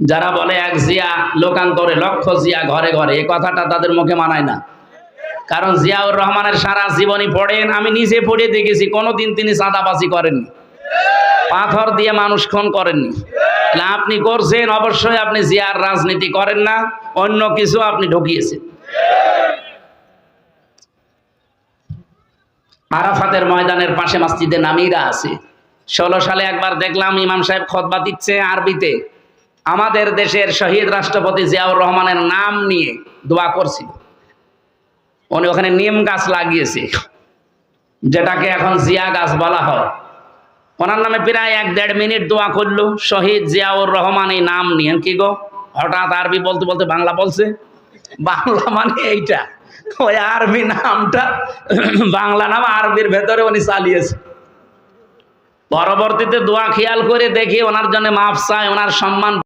যারা বলে এক জিয়া লোকান্তরে লক্ষ জিয়া ঘরে ঘরে, এ কথাটা তাদের মুখে মানায় না। কারণ জিয়াউর রহমানের সারা জীবনী পড়েন, আমি নিজে পড়ে দেখেছি, কোনোদিন তিনি চাঁদাবাজি করেননি। পাথর দিয়ে মানুষ খুন করেননি। আপনি করছেন, অবশ্যই আপনি জিয়ার রাজনীতি করেন না, অন্য কিছু আপনি ঢুকিয়েছেন। আরাফাতের ময়দানের পাশে মসজিদে নামিরা আছে। ষোলো সালে একবার দেখলাম ইমাম সাহেব খতবা দিচ্ছে আরবিতে। আমাদের দেশের শহীদ রাষ্ট্রপতি জিয়াউর রহমানের নাম নিয়ে দোয়া করছিল। উনি ওখানে নিম গাছ লাগিয়েছে, যেটাকে এখন জিয়া গাছ বলা হয়। ওনার নামে প্রায় এক দেড় মিনিট দোয়া করল, শহীদ জিয়াউর রহমান এই নাম নিয়ে। কি গো? হঠাৎ আরবি বলতে বলতে বাংলা বলছে? বাংলা মানে এইটা। ওই আরবি নামটা, বাংলা নাম আরবির ভেতরে উনি চালিয়েছে। পরবর্তীতে দোয়া খেয়াল করে দেখি ওনার জন্য মাফ চায়, ওনার সম্মান